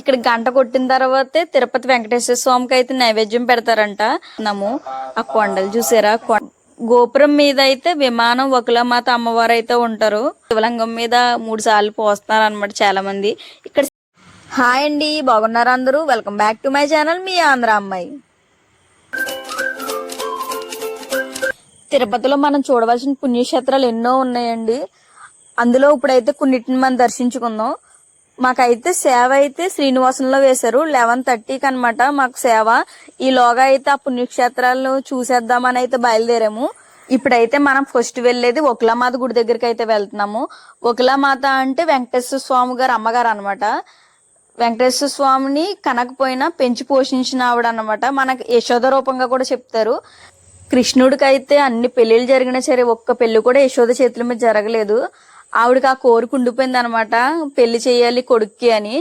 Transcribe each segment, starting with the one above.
ఇక్కడ గంట కొట్టిన తర్వాతే తిరుపతి వెంకటేశ్వర స్వామికి అయితే నైవేద్యం పెడతారంట. నము ఆ కొండలు చూసారా? గోపురం మీద అయితే విమానం ఒకలమాత అమ్మవారు అయితే ఉంటారు. శివలింగం మీద మూడు సార్లు పోస్తున్నారు అనమాట చాలా మంది ఇక్కడ హాయ్ అండి బాగున్నారా అందరూ? Welcome back to my channel మీ ఆంధ్ర అమ్మాయి. తిరుపతిలో మనం చూడవలసిన పుణ్యక్షేత్రాలు ఎన్నో ఉన్నాయండి. అందులో ఇప్పుడైతే కొన్నిటిని మనం దర్శించుకుందాం. మాకైతే సేవ అయితే శ్రీనివాసంలో వేశారు. లెవెన్ థర్టీకి అనమాట మాకు సేవ. ఈలోగా అయితే ఆ పుణ్యక్షేత్రాలను చూసేద్దామని అయితే బయలుదేరాము. ఇప్పుడైతే మనం ఫస్ట్ వెళ్ళేది ఒకలామాత గుడి దగ్గరికి అయితే వెళ్తున్నాము. ఒకలామాత అంటే వెంకటేశ్వర స్వామి గారు అమ్మగారు అనమాట వెంకటేశ్వర స్వామిని కనకపోయినా పెంచి పోషించిన ఆవిడ అనమాట మనకు యశోద రూపంగా కూడా చెప్తారు. కృష్ణుడికి అయితే అన్ని పెళ్ళిళ్ళు జరిగినా సరే ఒక్క పెళ్ళి కూడా యశోద చేతుల మీద జరగలేదు. ఆవిడకి ఆ కోరిక ఉండిపోయింది అనమాట పెళ్ళి చేయాలి కొడుక్కి అని.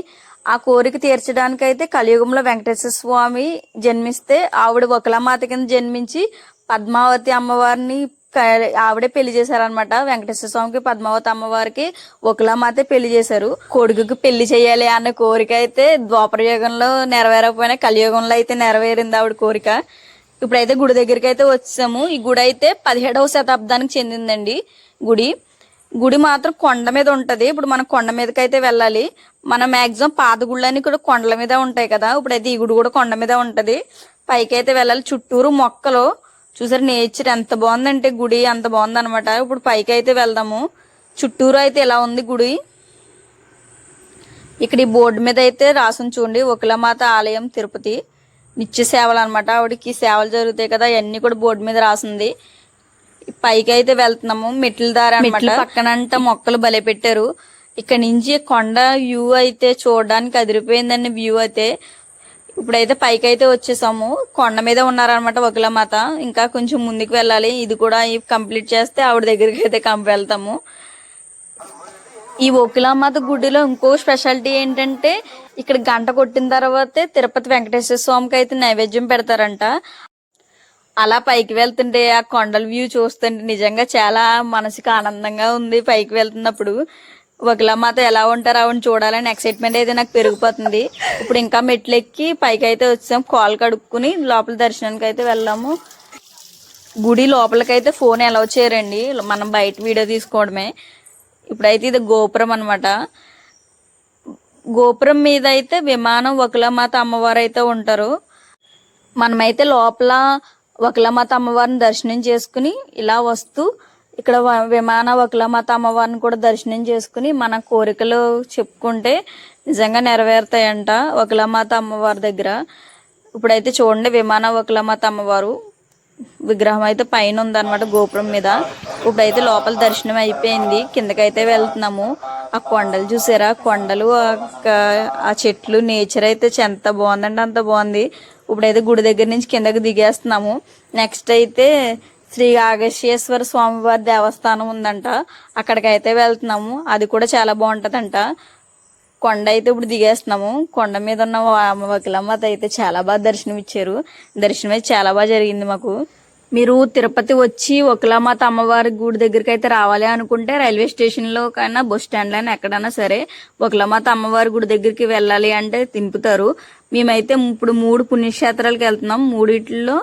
ఆ కోరిక తీర్చడానికైతే కలియుగంలో వెంకటేశ్వర స్వామి జన్మిస్తే ఆవిడ ఒకలామాత కింద జన్మించి పద్మావతి అమ్మవారిని ఆవిడే పెళ్ళి చేశారనమాట. వెంకటేశ్వర స్వామికి పద్మావతి అమ్మవారికి ఒకలామాతే పెళ్ళి చేశారు. కొడుకుకి పెళ్ళి చేయాలి అన్న కోరిక అయితే ద్వాపర యుగంలో నెరవేరకపోయినా కలియుగంలో అయితే నెరవేరింది ఆవిడ కోరిక. ఇప్పుడైతే గుడి దగ్గరికి అయితే వచ్చాము. ఈ గుడి అయితే పదిహేడవ శతాబ్దానికి చెందిందండి గుడి. గుడి మాత్రం కొండ మీద ఉంటది. ఇప్పుడు మనం కొండ మీదకి అయితే వెళ్ళాలి. మన మాక్సిమం పాత గుళ్ళని కూడా కొండల మీద ఉంటాయి కదా. ఇప్పుడైతే ఈ గుడి కూడా కొండ మీద ఉంటది. పైకి అయితే వెళ్ళాలి. చుట్టూరు మొక్కలు. చూసారు నేచర్ ఎంత బాగుందంటే గుడి అంత బాగుందనమాట ఇప్పుడు పైకి అయితే వెళ్దాము. చుట్టూరు అయితే ఎలా ఉంది గుడి? ఇక్కడ ఈ బోర్డు మీద అయితే రాసుని చూడండి. ఒకలమాత ఆలయం తిరుపతి. నిత్య సేవలు అనమాట ఆవిడకి సేవలు జరుగుతాయి కదా. అవన్నీ కూడా బోర్డు మీద రాసింది. పైకి అయితే వెళ్తున్నాము మెట్ల దారి మెట్ల పక్కనంట మొక్కలు బలే పెట్టారు. ఇక్కడ నుంచి కొండ వ్యూ అయితే చూడడానికి అదిరిపోయిందండి వ్యూ అయితే. ఇప్పుడైతే పైకి అయితే వచ్చేసాము. కొండ మీద ఉన్నారనమాట ఒకలమాత ఇంకా కొంచెం ముందుకు వెళ్ళాలి. ఇది కూడా కంప్లీట్ చేస్తే ఆవిడ దగ్గరికి అయితే కంప వెళ్తాము. ఈ ఓకిలామాత గుడిలో ఇంకో స్పెషాలిటీ ఏంటంటే ఇక్కడ గంట కొట్టిన తర్వాతే తిరుపతి వెంకటేశ్వర స్వామికి అయితే నైవేద్యం పెడతారంట. అలా పైకి వెళ్తుంటే ఆ కొండల వ్యూ చూస్తుంటే నిజంగా చాలా మనసుకి ఆనందంగా ఉంది పైకి వెళ్తున్నప్పుడు. ఒకలామాత ఎలా ఉంటారో ఆవిడని చూడాలని ఎక్సైట్మెంట్ అయితే నాకు పెరిగిపోతుంది. ఇప్పుడు ఇంకా మెట్లు ఎక్కి పైకి అయితే వచ్చాం. కాల్ కడుక్కుని లోపల దర్శనానికి అయితే వెళ్ళాము. గుడి లోపలికైతే ఫోన్ అలౌ చేయరండి. మనం బయట వీడియో తీసుకోవడమే. ఇప్పుడైతే ఇది గోపురం అనమాట గోపురం మీద అయితే విమానం ఒకలమాత అమ్మవారు అయితే ఉంటారు. మనమైతే లోపల ఒకలమాత అమ్మవారిని దర్శనం చేసుకుని ఇలా వస్తూ ఇక్కడ విమాన ఒకలమాత అమ్మవారిని కూడా దర్శనం చేసుకుని మన కోరికలు చెప్పుకుంటే నిజంగా నెరవేరుతాయంట ఒకలమాత అమ్మవారి దగ్గర. ఇప్పుడైతే చూడండి విమాన ఒకలమాత అమ్మవారు విగ్రహం అయితే పైన ఉందన్నమాట గోపురం మీద. ఇప్పుడైతే లోపల దర్శనం అయిపోయింది. కిందకైతే వెళ్తున్నాము. ఆ కొండలు చూసారా? కొండలు ఆ చెట్లు నేచర్ అయితే ఎంత బాగుందంటే అంత బాగుంది. ఇప్పుడైతే గుడి దగ్గర నుంచి కిందకి దిగేస్తున్నాము. నెక్స్ట్ అయితే శ్రీ ఆగశ్యేశ్వర స్వామివారి దేవస్థానం ఉందంట. అక్కడికైతే వెళ్తున్నాము. అది కూడా చాలా బాగుంటుందంట. కొండ అయితే ఇప్పుడు దిగేస్తున్నాము. కొండ మీద ఉన్న వకిలమ్మత అయితే చాలా బాగా దర్శనం ఇచ్చారు దర్శనం అయితే చాలా బాగా జరిగింది మాకు. మీరు తిరుపతి వచ్చి ఒకలామాత అమ్మవారి గుడి దగ్గరికి అయితే రావాలి అనుకుంటే రైల్వే స్టేషన్లో కన్నా బస్ స్టాండ్లో అయినా ఎక్కడైనా సరే ఒకలామాత అమ్మవారి గుడి దగ్గరికి వెళ్ళాలి అంటే దింపుతారు మేమైతే ఇప్పుడు మూడు పుణ్యక్షేత్రాలకు వెళ్తున్నాం. మూడిట్లో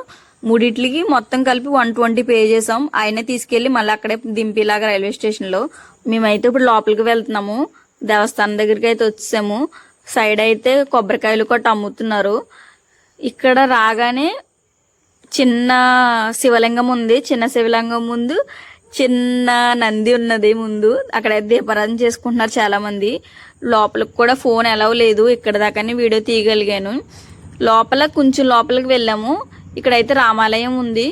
మూడిట్లకి మొత్తం కలిపి వన్ ట్వంటీ పే చేసాం. ఆయనే తీసుకెళ్ళి మళ్ళీ అక్కడే దింపేలాగా రైల్వే స్టేషన్లో. మేమైతే ఇప్పుడు లోపలికి వెళ్తున్నాము. దేవస్థానం దగ్గరికి అయితే వచ్చాము సైడ్ అయితే కొబ్బరికాయలు కూడా అమ్ముతున్నారు. ఇక్కడ రాగానే చిన్న శివలింగం ఉంది. చిన్న శివలింగం ముందు చిన్న నంది ఉన్నది ముందు. అక్కడ దీపారాధన చేసుకుంటున్నారు చాలా మంది లోపలికి కూడా ఫోన్ ఎలవ్ లేదు. ఇక్కడ దాకానే వీడియో తీయగలిగాను. లోపల కొంచెం లోపలికి వెళ్ళాము. ఇక్కడైతే రామాలయం ఉంది.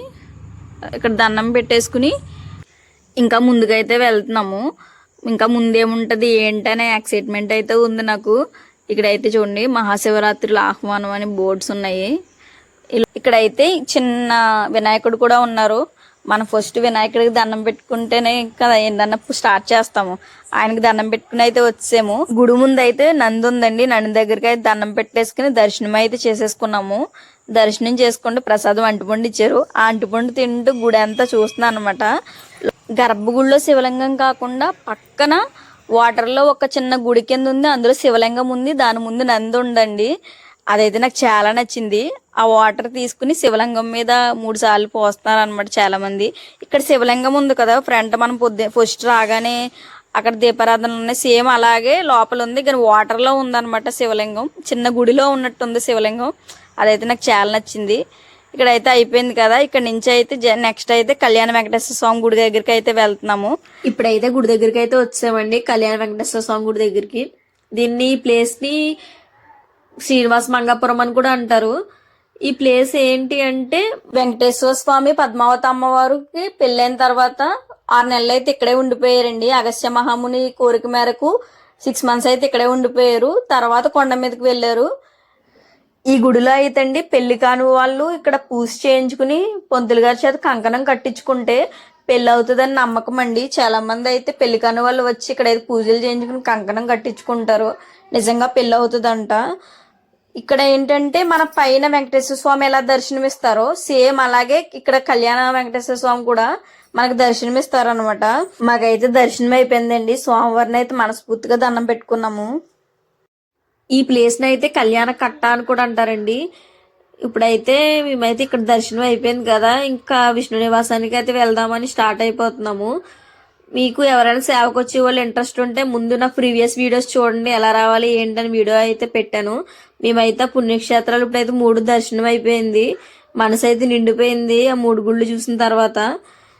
ఇక్కడ దండం పెట్టేసుకుని ఇంకా ముందుకైతే వెళ్తున్నాము. ఇంకా ముందేముంటది ఏంటనే ఎక్సైట్మెంట్ అయితే ఉంది నాకు. ఇక్కడైతే చూడండి మహాశివరాత్రుల ఆహ్వానం అని బోర్డ్స్ ఉన్నాయి. ఇక్కడైతే చిన్న వినాయకుడు కూడా ఉన్నారు. మనం ఫస్ట్ వినాయకుడికి దండం పెట్టుకుంటేనే కదా ఏంటన్నా స్టార్ట్ చేస్తాము. ఆయనకి దండం పెట్టుకుని అయితే వచ్చాము గుడి ముందు అయితే నంది ఉందండి. నంది దగ్గరికి అయితే దండం పెట్టేసుకుని దర్శనం అయితే చేసేసుకున్నాము. దర్శనం చేసుకుంటే ప్రసాదం అంటుపండు ఇచ్చారు. ఆ అంటుపండు తింటూ గుడి అంతా చూస్తున్నాను అనమాట గర్భగుడిలో శివలింగం కాకుండా పక్కన వాటర్లో ఒక చిన్న గుడి కింద ఉంది అందులో శివలింగం ఉంది దాని ముందు నంది ఉందండి. అదైతే నాకు చాలా నచ్చింది. ఆ వాటర్ తీసుకుని శివలింగం మీద మూడు సార్లు పోస్తున్నారు అనమాట చాలా మంది ఇక్కడ శివలింగం ఉంది కదా ఫ్రంట్ మనం పొద్దు ఫస్ట్ రాగానే అక్కడ దీపారాధన ఉన్నాయి. సేమ్ అలాగే లోపల ఉంది కానీ వాటర్లో ఉందన్నమాట శివలింగం. చిన్న గుడిలో ఉన్నట్టుంది శివలింగం. అదైతే నాకు చాలా నచ్చింది. ఇక్కడ అయితే అయిపోయింది కదా. ఇక్కడ నుంచి అయితే నెక్స్ట్ అయితే కళ్యాణ వెంకటేశ్వర స్వామి గుడి దగ్గరికి అయితే వెళ్తున్నాము. ఇప్పుడైతే గుడి దగ్గరికి అయితే వచ్చామండి కళ్యాణ వెంకటేశ్వర స్వామి గుడి దగ్గరికి. దీన్ని ఈ ప్లేస్ని శ్రీనివాస మంగాపురం అని కూడా అంటారు. ఈ ప్లేస్ ఏంటి అంటే వెంకటేశ్వర స్వామి పద్మావతి అమ్మవారికి పెళ్ళైన తర్వాత ఆరు నెలలు అయితే ఇక్కడే ఉండిపోయారండి. అగస్త్య మహాముని కోరిక మేరకు సిక్స్ మంత్స్ అయితే ఇక్కడే ఉండిపోయారు. తర్వాత కొండ మీదకి వెళ్ళారు. ఈ గుడిలో అయితే అండి పెళ్ళి కాని వాళ్ళు ఇక్కడ పూజ చేయించుకుని పొంతులు గారి చేత కంకణం కట్టించుకుంటే పెళ్ళి అవుతుందని నమ్మకం అండి. చాలా మంది అయితే పెళ్ళి కాని వాళ్ళు వచ్చి ఇక్కడ అయితే పూజలు చేయించుకుని కంకణం కట్టించుకుంటారు. నిజంగా పెళ్ళి అవుతుందంట. ఇక్కడ ఏంటంటే మన పైన వెంకటేశ్వర స్వామి ఎలా దర్శనమిస్తారో సేమ్ అలాగే ఇక్కడ కళ్యాణ వెంకటేశ్వర స్వామి కూడా మనకు దర్శనమిస్తారు అనమాట మాకైతే దర్శనం అయిపోయిందండి స్వామివారిని అయితే మనస్ఫూర్తిగా దండం పెట్టుకున్నాము. ఈ ప్లేస్ని అయితే కళ్యాణ కట్ట అని కూడా అంటారండి. ఇప్పుడైతే మేమైతే ఇక్కడ దర్శనం అయిపోయింది కదా ఇంకా విష్ణు నివాసానికి అయితే వెళ్దామని స్టార్ట్ అయిపోతున్నాము. మీకు ఎవరైనా సేవకు వచ్చే వాళ్ళు ఇంట్రెస్ట్ ఉంటే ముందు నా ప్రీవియస్ వీడియోస్ చూడండి ఎలా రావాలి ఏంటని వీడియో అయితే పెట్టాను. మేమైతే పుణ్యక్షేత్రాలు ఇప్పుడైతే మూడు దర్శనం అయిపోయింది. మనసు అయితే నిండిపోయింది ఆ మూడు గుళ్ళు చూసిన తర్వాత.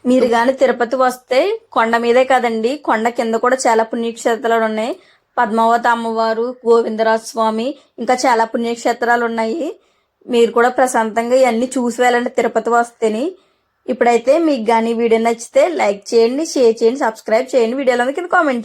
మీరు కానీ తిరుపతి వస్తే కొండ మీదే కదండి కొండ కింద కూడా చాలా పుణ్యక్షేత్రాలు ఉన్నాయి. పద్మావతి అమ్మవారు గోవిందరాజ స్వామి ఇంకా చాలా పుణ్యక్షేత్రాలు ఉన్నాయి మీరు కూడా ప్రశాంతంగా ఇవన్నీ చూసి వెళ్ళండి తిరుపతి వస్తేని. ఇప్పుడైతే మీకు కానీ వీడియో నచ్చితే లైక్ చేయండి షేర్ చేయండి సబ్స్క్రైబ్ చేయండి. వీడియోలో కింద కామెంట్ చేయండి.